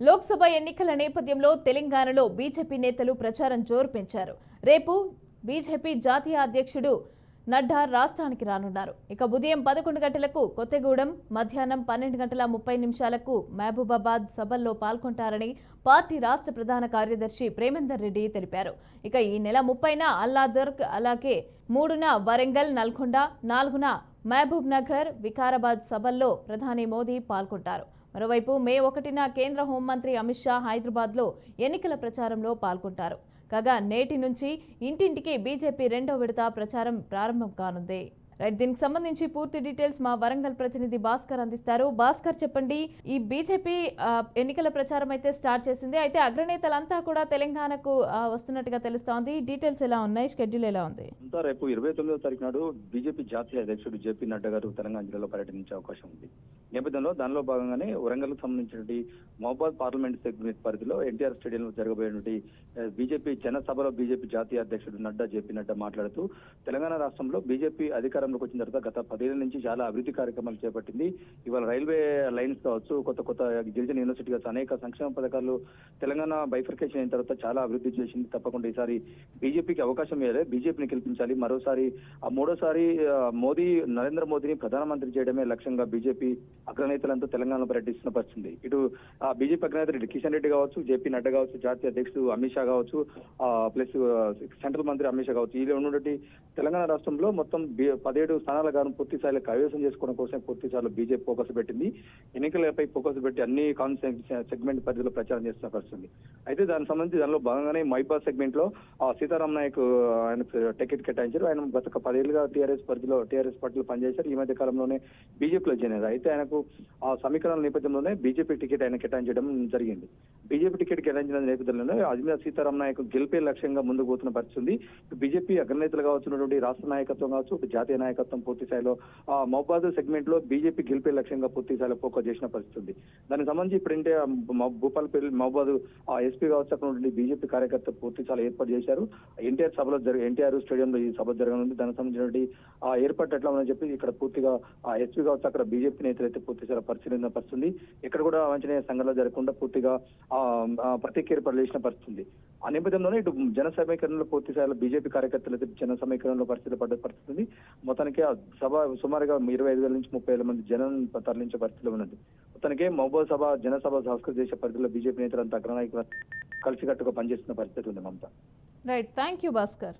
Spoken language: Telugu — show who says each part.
Speaker 1: లోక్సభ ఎన్నికల నేపథ్యంలో తెలంగాణలో బీజేపీ నేతలు ప్రచారం జోరు పెంచారు రేపు బీజేపీ జాతీయ అధ్యక్షుడు నడ్డా రాష్ట్రానికి రానున్నారు. ఇక ఉదయం పదకొండు గంటలకు కొత్తగూడెం మధ్యాహ్నం పన్నెండు గంటల ముప్పై నిమిషాలకు మహబూబాబాద్ సభల్లో పాల్గొంటారని పార్టీ రాష్ట్ర ప్రధాన కార్యదర్శి ప్రేమేందర్ రెడ్డి తెలిపారు. ఇక ఈ నెల ముప్పైన అల్లాదర్గ్ అలాగే మూడున వరంగల్ నల్గొండ నాలుగున మహబూబ్ నగర్ వికారాబాద్ సభల్లో ప్రధాని మోదీ పాల్గొంటారు. మరోవైపు మే ఒకటిన కేంద్ర హోంమంత్రి అమిత్ షా హైదరాబాద్లో ఎన్నికల ప్రచారంలో పాల్గొంటారు. కాగా నేటి నుంచి ఇంటింటికి బీజేపీ రెండో విడత ప్రచారం ప్రారంభం కానుంది. రైట్ దీనికి సంబంధించి పూర్తి డీటెయిల్స్ మా వరంగల్ ప్రతినిధి భాస్కర్ అందిస్తారు. భాస్కర్ చెప్పండి ఈ బీజేపీ ఎన్నికల ప్రచారం అయితే స్టార్ట్ చేసింది. అయితే అగ్రనేతలంతా కూడా తెలంగాణకు వస్తున్నట్టుగా తెలుస్తోంది. డీటెయిల్స్ ఎలా ఉన్నాయి? షెడ్యూల్ ఎలా ఉంది?
Speaker 2: రేపు ఇరవై తొమ్మిదో తారీఖు నాడు బీజేపీ జాతీయ అధ్యక్షుడు జేపీ నడ్డా గారు తెలంగాణ జిల్లాలో పర్యటించే అవకాశం ఉంది. నేపథ్యంలో దానిలో భాగంగానే వరంగల్ సంబంధించినటువంటి మహబాద్ పార్లమెంట్ సెగ్మెంట్ పరిధిలో ఎన్టీఆర్ స్టేడియంలో జరగబోయేటువంటి బీజేపీ జనసభలో బీజేపీ జాతీయ అధ్యక్షుడు నడ్డా జేపీ నడ్డా మాట్లాడుతూ తెలంగాణ రాష్ట్రంలో బీజేపీ అధికారంలోకి వచ్చిన తర్వాత గత పదేళ్ళ నుంచి చాలా అభివృద్ధి కార్యక్రమాలు చేపట్టింది. ఇవాళ రైల్వే లైన్స్ కావచ్చు కొత్త కొత్త గిరిజన యూనివర్సిటీ కావచ్చు అనేక సంక్షేమ పథకాలు తెలంగాణ బైఫర్కేషన్ అయిన తర్వాత చాలా అభివృద్ధి చేసింది. తప్పకుండా ఈసారి బీజేపీకి అవకాశం ఇవ్వాలి. బీజేపీని గెలిపించాలి. మరోసారి ఆ మూడోసారి మోదీ నరేంద్ర మోదీని ప్రధానమంత్రి చేయడమే లక్ష్యంగా బీజేపీ అగ్రనేతలంతా తెలంగాణలో పర్యటిస్తున్న పరిస్థితి. ఇటు ఆ బీజేపీ అగ్రనేత రెడ్డి కిషన్ రెడ్డి కావచ్చు జేపీ నడ్డా కావచ్చు జాతీయ అధ్యక్షుడు అమిత్ షా కావచ్చు ప్లస్ సెంట్రల్ మంత్రి అమిత్ షా కావచ్చు. ఈ ఉన్నటువంటి తెలంగాణ రాష్ట్రంలో మొత్తం పది పదిహేడు స్థానాల గాను పూర్తిస్థాయిలో కైవసం చేసుకోవడం కోసం పూర్తి బీజేపీ ఫోకస్ పెట్టింది. ఎన్నికలపై ఫోకస్ పెట్టి అన్ని కాన్స్టిట్యూన్సీ సెగ్మెంట్ పరిధిలో ప్రచారం చేస్తున్న పరిస్థితుంది అయితే దానికి సంబంధించి దానిలో భాగంగానే మైబా సెగ్మెంట్లో సీతారాం నాయక్ ఆయన టికెట్ కేటాయించారు. ఆయన గత పదేళ్ళుగా టీఆర్ఎస్ పరిధిలో టీఆర్ఎస్ పార్టీలో పనిచేశారు. ఈ మధ్య కాలంలోనే బీజేపీలో జాయిన్ అయితే ఆయనకు ఆ సమీకరణ నేపథ్యంలోనే బీజేపీ టికెట్ ఆయన కేటాయించడం జరిగింది. బీజేపీ టికెట్ కేటాయించిన నేపథ్యంలోనే అజ్మీర్ సీతారాం నాయక్ గెలిపే లక్ష్యంగా ముందుకు పోతున్న పరిస్థితి ఉంది. బీజేపీ అగ్రనేతలు కావచ్చున్నటువంటి రాష్ట్ర నాయకత్వం కావచ్చు జాతీయ నాయకత్వం పూర్తి స్థాయిలో ఆ మహబాద్ సెగ్మెంట్లో బీజేపీ గెలిపే లక్ష్యంగా పూర్తి స్థాయిలో ఫోకస్ చేసిన పరిస్థితి ఉంది దానికి సంబంధించి ఇప్పుడంటే ఆ మ- భూపాలపల్లి మహబాద్ ఆ ఎస్పీ కావచ్చు అక్కడ బీజేపీ కార్యకర్త పూర్తి స్థాయిలో ఏర్పాటు చేశారు. ఎన్టీఆర్ సభలో జరిగి ఎన్టీఆర్ స్టేడియంలో ఈ సభ జరగనుంది. దానికి సంబంధించినటువంటి ఆ ఏర్పాటు ఎట్లా ఉందని చెప్పి ఇక్కడ పూర్తిగా ఆ ఎస్పీ కావచ్చు అక్కడ బీజేపీ నేతలు అయితే పూర్తి స్థాయిలో పరిశీలన పరిస్థితుంది ఇక్కడ కూడా వంచనీయ సంఘటన జరగకుండా పూర్తిగా ఆ ప్రత్యేక ఏర్పాట్లు చేసిన పరిస్థితి ఆ నేపథ్యంలోనే ఇటు జన సమీకరణలో పూర్తి స్థాయిలో బీజేపీ కార్యకర్తలు అయితే జన సమీకరణలో పరిస్థితి పడ్డ పరిస్థితి ఉంది మొత్తానికి ఆ సభ సుమారుగా ఇరవై ఐదు వేల నుంచి ముప్పై వేల మంది జనం తరలించే పరిస్థితిలో ఉన్నది. మొత్తానికి మహబూబ్ సభ జనసభ సంస్కృతి దేశ పరిధిలో బీజేపీ నేతలంతా అగ్రనాయకులు కలిసికట్టుగా పనిచేస్తున్న పరిస్థితి ఉంది Mamata.
Speaker 1: Right thank you Bhaskar